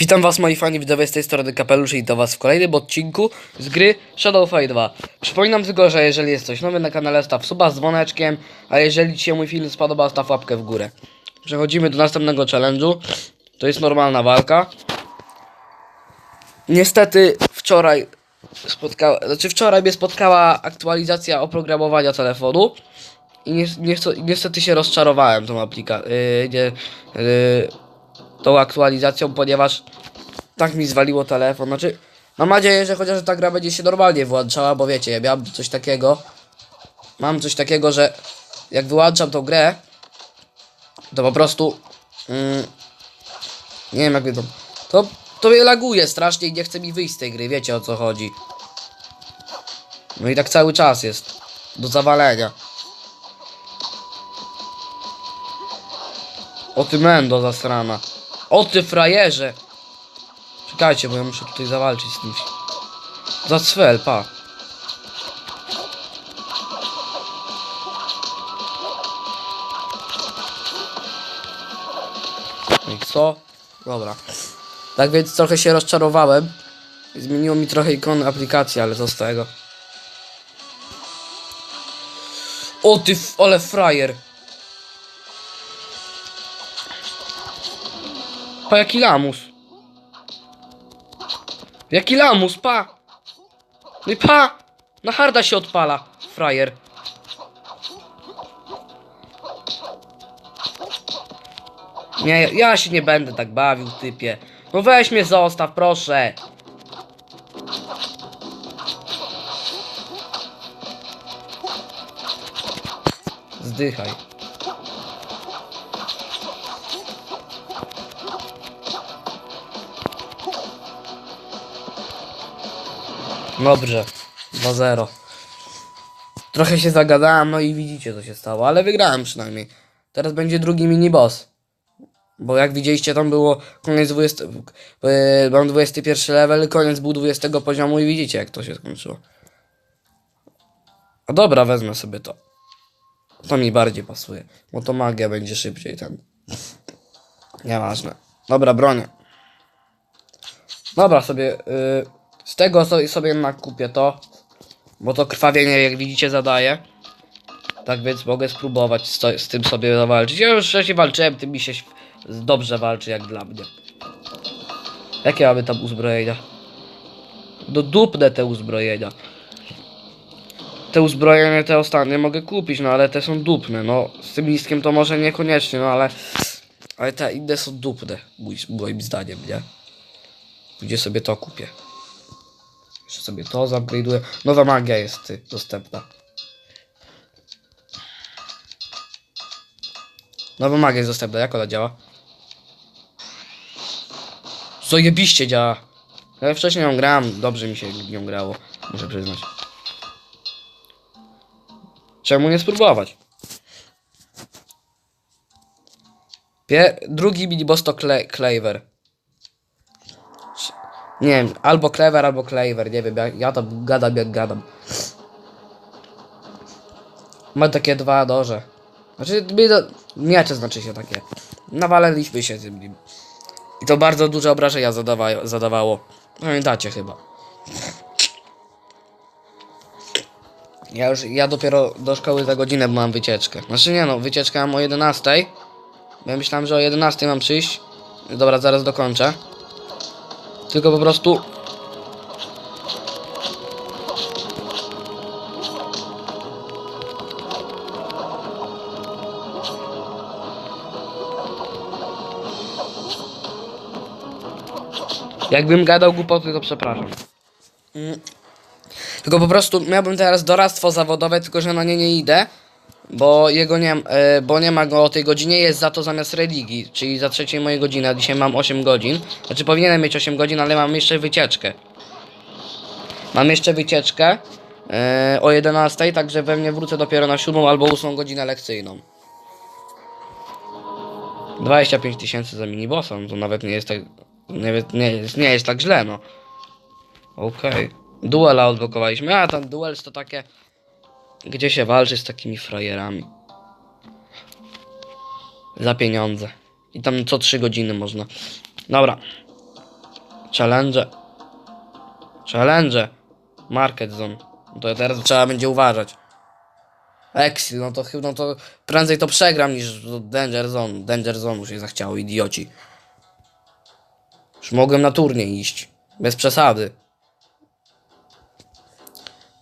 Witam was moi fani widzowie z tej strony Kapelusz i do was w kolejnym odcinku z gry Shadow Fight 2. Przypominam tylko, że jeżeli jest coś nowy na kanale staw suba z dzwoneczkiem, a jeżeli ci się mój film spodoba staw łapkę w górę. Przechodzimy do następnego challenge'u. To jest normalna walka. Niestety wczoraj spotkała, znaczy wczoraj mnie spotkała aktualizacja oprogramowania telefonu i nie, nie, niestety się rozczarowałem tą aplikacją, yy, nie, yy, tą aktualizacją, ponieważ tak mi zwaliło telefon. Znaczy, mam nadzieję, że chociaż ta gra będzie się normalnie włączała, bo wiecie, ja miałem coś takiego. Mam coś takiego, że jak wyłączam tą grę, to po prostu. Mm, nie wiem, jakby to. To, to mnie laguje strasznie i nie chce mi wyjść z tej gry, wiecie o co chodzi. No i tak cały czas jest. Do zawalenia. O ty mendo zasrana. O ty frajerze. Czekajcie, bo ja muszę tutaj zawalczyć z tym. Za cwel, pa. No co? Dobra. Tak więc trochę się rozczarowałem. Zmieniło mi trochę ikon aplikacji, ale co z tego. O ty, ale frajer. Pa jaki lamus. Jaki lamus, pa. No i pa. Na harda się odpala, frajer. Nie, ja się nie będę tak bawił, typie. No weź mnie zostaw, proszę. Zdychaj. Dobrze. 2-0. Trochę się zagadałem, no i widzicie co się stało, ale wygrałem przynajmniej. Teraz będzie drugi mini boss. Bo jak widzieliście, tam było koniec 20. Yy, mam 21 level, koniec był 20 poziomu i widzicie jak to się skończyło. A dobra, wezmę sobie to. To mi bardziej pasuje. Bo to magia będzie szybciej ten. Nieważne. Dobra, bronię. Dobra, sobie. Yy, z tego sobie, nakupię to. Bo to krwawienie, jak widzicie, zadaje. Tak więc mogę spróbować z, to, z tym sobie zawalczyć. Ja już wcześniej walczyłem, tym mi się dobrze walczy jak dla mnie. Jakie mamy tam uzbrojenia? No dupne te uzbrojenia. Te uzbrojenia, te ostatnie mogę kupić, no ale te są dupne. No z tym listkiem to może niekoniecznie, no ale... Ale te inne są dupne, moim zdaniem, nie? Gdzie sobie to kupię. Jeszcze sobie to zupgrade'uję. Nowa magia jest dostępna. Nowa magia jest dostępna. Jak ona działa? Zajebiście działa. Ja wcześniej ją grałem. Dobrze mi się nią grało. Muszę przyznać. Czemu nie spróbować? Pier drugi miniboss to Claver. Nie wiem, albo Clever, albo Claver, nie wiem, ja, ja to gadam jak gadam. Ma takie dwa noże. Znaczy, miecze znaczy się takie. Nawaliliśmy się z nim. I to bardzo duże obrażenia zadawa zadawało. Pamiętacie chyba. Ja już, ja dopiero do szkoły za godzinę mam wycieczkę. Znaczy nie no, wycieczkę mam o 11. Ja myślałem, że o 11 mam przyjść. Dobra, zaraz dokończę. Tylko po prostu Jakbym gadał głupoty, to przepraszam. Mm. Tylko po prostu miałbym teraz doradztwo zawodowe, tylko że na nie nie idę, bo jego nie, e, bo nie ma go o tej godzinie, jest za to zamiast religii, czyli za trzeciej mojej godziny, a dzisiaj mam 8 godzin. Znaczy powinienem mieć 8 godzin, ale mam jeszcze wycieczkę. Mam jeszcze wycieczkę e, o 11, także pewnie wrócę dopiero na 7 albo 8 godzinę lekcyjną. 25 tysięcy za minibossa, to nawet nie jest tak. Nie, nie, jest- nie jest tak źle, no. Okej. Duela odblokowaliśmy. A ten duels to takie. Gdzie się walczy z takimi frajerami. Za pieniądze. I tam co 3 godziny można. Dobra. Challenge. Challenge. Market zone. To teraz trzeba będzie uważać. Exit, no to chyba no to prędzej to przegram niż Danger Zone. Danger Zone się zachciało, idioci. Już mogłem na turniej iść. Bez przesady.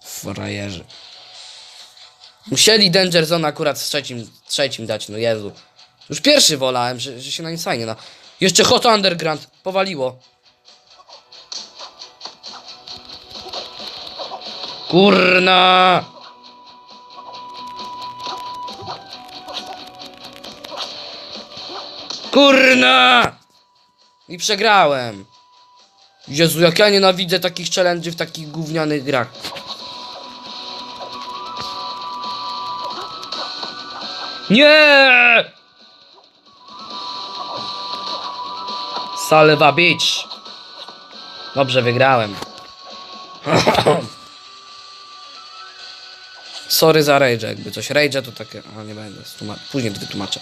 Frajerzy. Musieli Danger Zone akurat z trzecim, trzecim dać, no Jezu. Już pierwszy wolałem, że, że się na nic fajnie na... Jeszcze Hot Underground. Powaliło. Kurna! Kurna! I przegrałem. Jezu, jak ja nienawidzę takich challenge'y w takich gównianych grach. Nie! Salwa Beach. Dobrze, wygrałem. Sorry za rage, jakby coś. Rage to takie... A, nie będę. Później wytłumaczę.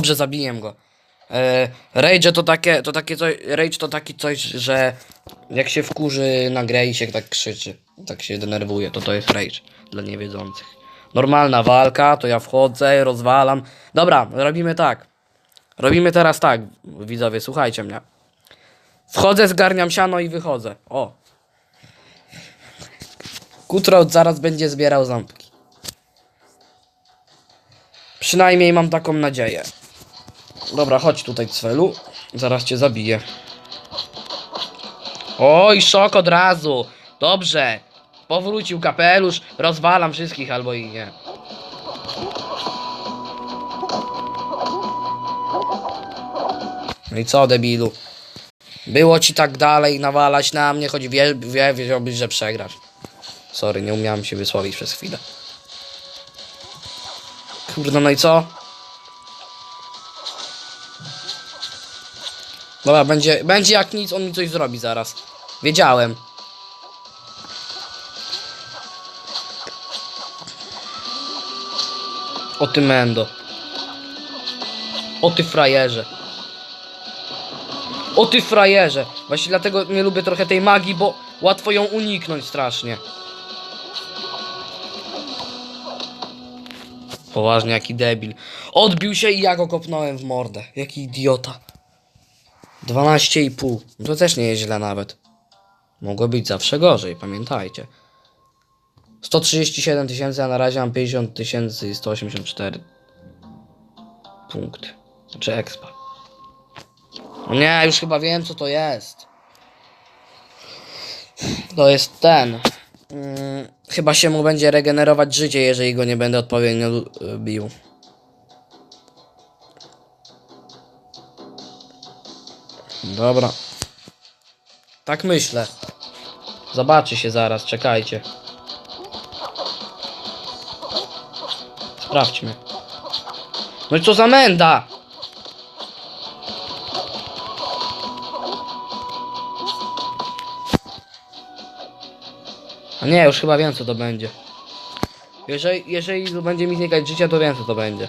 Dobrze, zabiję go. E, rage to takie, to takie coś, rage to taki coś, że jak się wkurzy na grę i się tak krzyczy, tak się denerwuje, to to jest rage dla niewiedzących. Normalna walka, to ja wchodzę, rozwalam. Dobra, robimy tak. Robimy teraz tak, widzowie, słuchajcie mnie. Wchodzę, zgarniam siano i wychodzę. O. Kutrot zaraz będzie zbierał ząbki. Przynajmniej mam taką nadzieję. Dobra, chodź tutaj, Cwelu. Zaraz cię zabiję. Oj, szok od razu. Dobrze. Powrócił kapelusz. Rozwalam wszystkich albo i nie. No i co, debilu? Było ci tak dalej nawalać na mnie, choć wie, wie, wiedziałbyś, że przegrasz. Sorry, nie umiałem się wysłowić przez chwilę. Kurde, no i co? Dobra, będzie, będzie jak nic, on mi coś zrobi zaraz. Wiedziałem. O ty mendo. O ty frajerze. O ty frajerze. Właśnie dlatego nie lubię trochę tej magii, bo łatwo ją uniknąć strasznie. Poważnie, jaki debil. Odbił się i ja go kopnąłem w mordę. Jaki idiota. 12,5. To też nie jest źle nawet. Mogło być zawsze gorzej, pamiętajcie. 137 tysięcy, a na razie mam 50 tysięcy i 184 punkt. Znaczy expa. No nie, już chyba wiem co to jest. To jest ten. Mm, chyba się mu będzie regenerować życie, jeżeli go nie będę odpowiednio bił. Dobra. Tak myślę. Zobaczy się zaraz, czekajcie. Sprawdźmy. No i co za menda? A nie, już chyba wiem co to będzie. Jeżeli, jeżeli będzie mi znikać życia, to wiem co to będzie.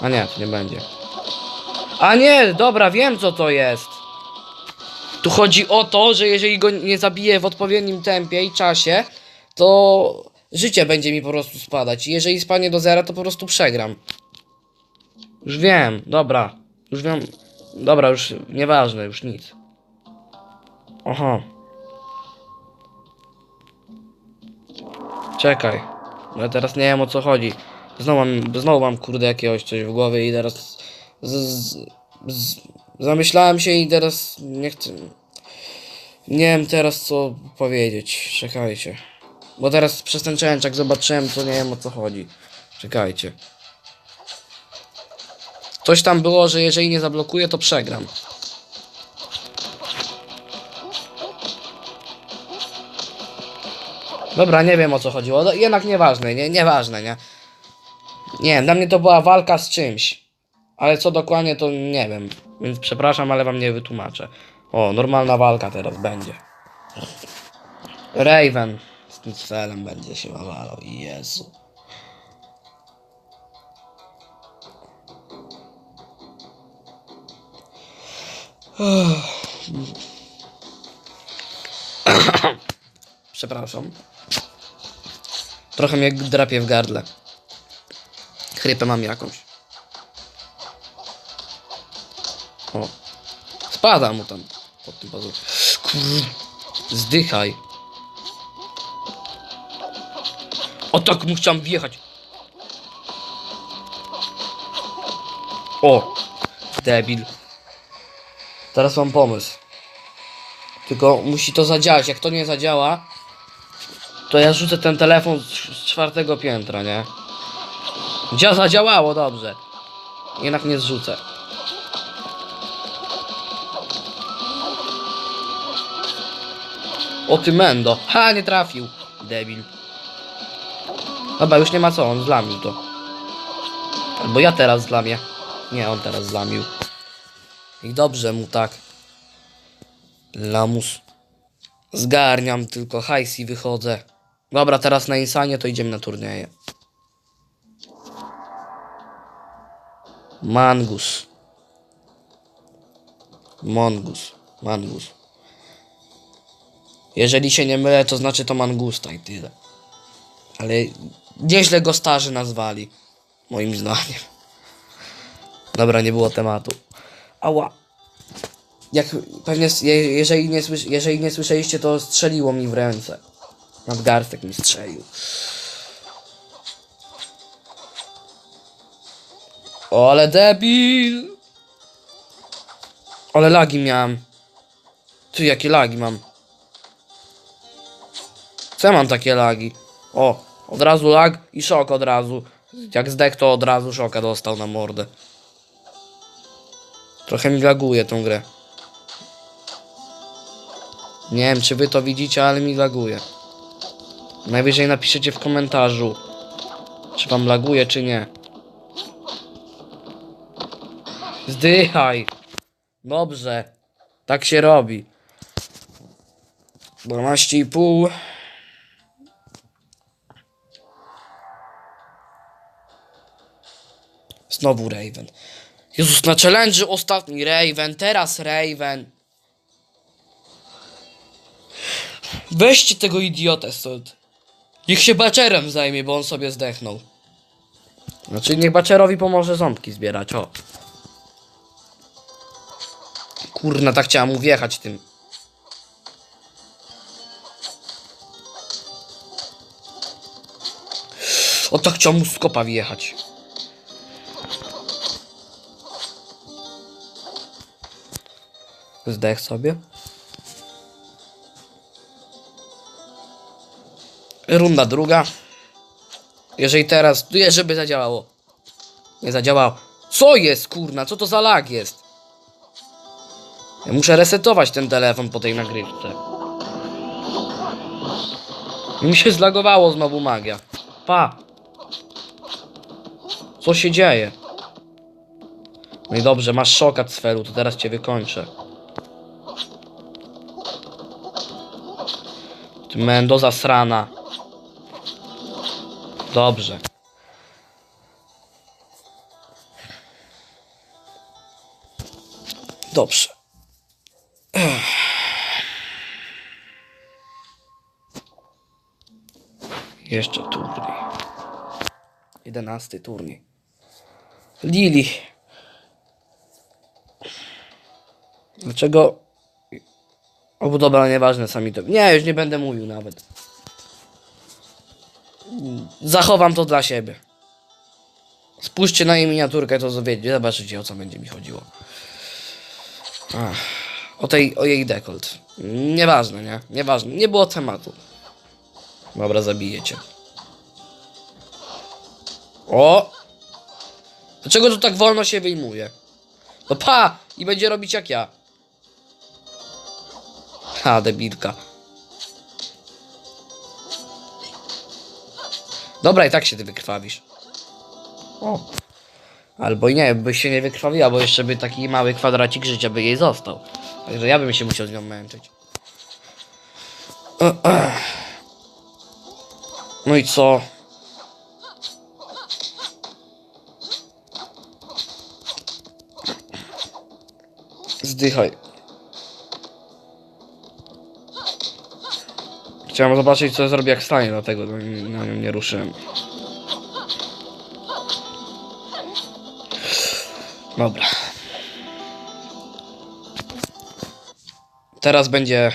A nie, to nie będzie. A nie, dobra, wiem co to jest. Tu chodzi o to, że jeżeli go nie zabiję w odpowiednim tempie i czasie, to życie będzie mi po prostu spadać. I jeżeli spadnie do zera, to po prostu przegram. Już wiem, dobra. Już wiem. Dobra, już nieważne, już nic. Aha. Czekaj. No Ja teraz nie wiem o co chodzi. Znowu mam, znowu mam kurde jakiegoś coś w głowie i teraz z, z, zamyślałem się i teraz nie chcę. Nie wiem teraz co powiedzieć. Czekajcie. Bo teraz przez ten challenge zobaczyłem to nie wiem o co chodzi. Czekajcie. Coś tam było, że jeżeli nie zablokuję to przegram. Dobra, nie wiem o co chodziło. No, Jednak nieważne, nie, nieważne, nie. Nie wiem, dla mnie to była walka z czymś. Ale co dokładnie to nie wiem. Więc przepraszam, ale wam nie wytłumaczę. O, normalna walka teraz będzie. Raven z tym celem będzie się nawalał. Jezu. Przepraszam. Trochę mnie drapie w gardle. Chrypę mam jakąś. O. Spada mu tam pod tym. Kur... Zdychaj. O tak mu chciałem wjechać. O. Debil. Teraz mam pomysł. Tylko musi to zadziałać. Jak to nie zadziała, to ja rzucę ten telefon z czwartego piętra, nie? Dzia zadziałało dobrze. Jednak nie zrzucę. O ty mendo. Ha, nie trafił. Debil. Dobra, już nie ma co, on zlamił to. Albo ja teraz zlamię. Nie, on teraz zlamił. I dobrze mu tak. Lamus. Zgarniam tylko hajs i wychodzę. Dobra, teraz na insanie to idziemy na turnieje. Mangus. Mongus. Mangus. Jeżeli się nie mylę, to znaczy to mangusta i tyle. Ale nieźle go starzy nazwali. Moim zdaniem. Dobra, nie było tematu. Ała. Jak pewnie, jeżeli, nie słysz, jeżeli nie słyszeliście, to strzeliło mi w ręce. Nadgarstek mi strzelił. O, ale debil! Ale lagi miałem. Ty, jakie lagi mam. Co ja mam takie lagi? O, od razu lag i szok od razu. Jak zdech, to od razu szoka dostał na mordę. Trochę mi laguje tą grę. Nie wiem, czy wy to widzicie, ale mi laguje. Najwyżej napiszecie w komentarzu, czy wam laguje, czy nie. Zdychaj. Dobrze. Tak się robi. 12,5. Znowu Raven. Jezus, na challenge ostatni Raven, teraz Raven. Weźcie tego idiotę stąd. Niech się Baczerem zajmie, bo on sobie zdechnął. Znaczy, niech Baczerowi pomoże ząbki zbierać, o. Kurna, tak chciałem mu wjechać tym. O, tak chciałem mu z kopa wjechać. Zdech sobie. Runda druga. Jeżeli teraz, żeby zadziałało. Nie zadziałało. Co jest, kurna? Co to za lag jest? Ja muszę resetować ten telefon po tej nagrywce. Mi się zlagowało znowu magia. Pa. Co się dzieje? No i dobrze, masz szoka Cfelu, to teraz cię wykończę. Ty mendo zasrana. Dobrze. Dobrze. Jeszcze turniej. Jedenasty turniej. Lili. Dlaczego... O, bo dobra, nieważne, sami to... Nie, już nie będę mówił nawet. Zachowam to dla siebie. Spójrzcie na jej miniaturkę, to zobaczycie, zobaczycie o co będzie mi chodziło. Ach, o, tej, o jej dekolt. Nieważne, nie? Nieważne. Nie było tematu. Dobra, zabijecie. O! Dlaczego to tak wolno się wyjmuje? No pa! I będzie robić jak ja. Ha, debilka. Dobra, i tak się ty wykrwawisz. O. Albo nie, by się nie wykrwawiła, bo jeszcze by taki mały kwadracik życia by jej został. Także ja bym się musiał z nią męczyć. No i co? Zdychaj. Chciałem zobaczyć co zrobi jak stanie, dlatego na, nią nie ruszyłem. Dobra. Teraz będzie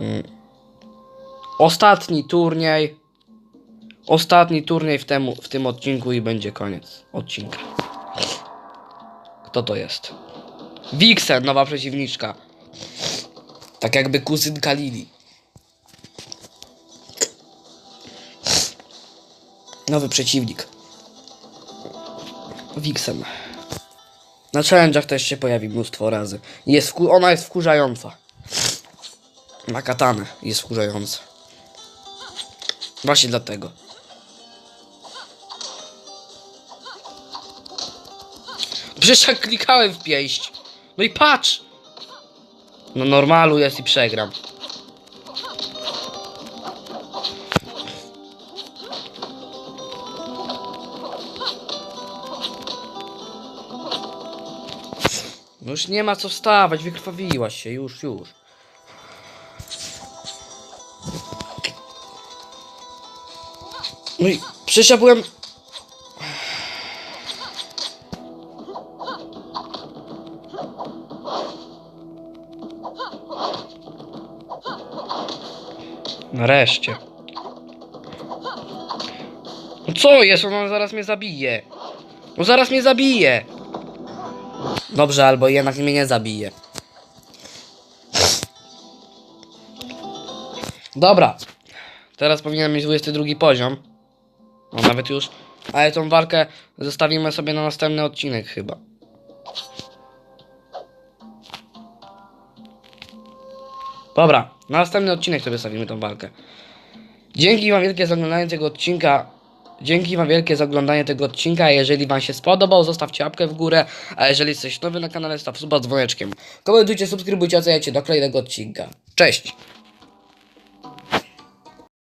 mm, ostatni turniej. Ostatni turniej w, temu, w tym odcinku i będzie koniec odcinka. Kto to jest? Vixen, nowa przeciwniczka. Tak jakby kuzynka Lili. Nowy przeciwnik. Vixen. Na challenge'ach też się pojawi mnóstwo razy. Jest ona jest wkurzająca. Na katanę jest wkurzająca. Właśnie dlatego. Przecież jak klikałem w pięść. No i patrz! No normalu jest i przegram. Już nie ma co wstawać, wykrwawiłaś się, już, już. No i przecież ja byłem... Nareszcie. No co jest? Ona zaraz mnie zabije. No zaraz mnie zabije. Dobrze, albo jednak mnie nie zabije. Dobra. Teraz powinienem mieć 22 poziom. No nawet już. Ale tą walkę zostawimy sobie na następny odcinek chyba. Dobra, na następny odcinek sobie zostawimy tą walkę. Dzięki wam wielkie za oglądanie tego odcinka. Dzięki wam wielkie za oglądanie tego odcinka. Jeżeli wam się spodobał, zostawcie łapkę w górę. A jeżeli jesteś nowy na kanale, staw suba z dzwoneczkiem. Komentujcie, subskrybujcie, oceniajcie do kolejnego odcinka. Cześć!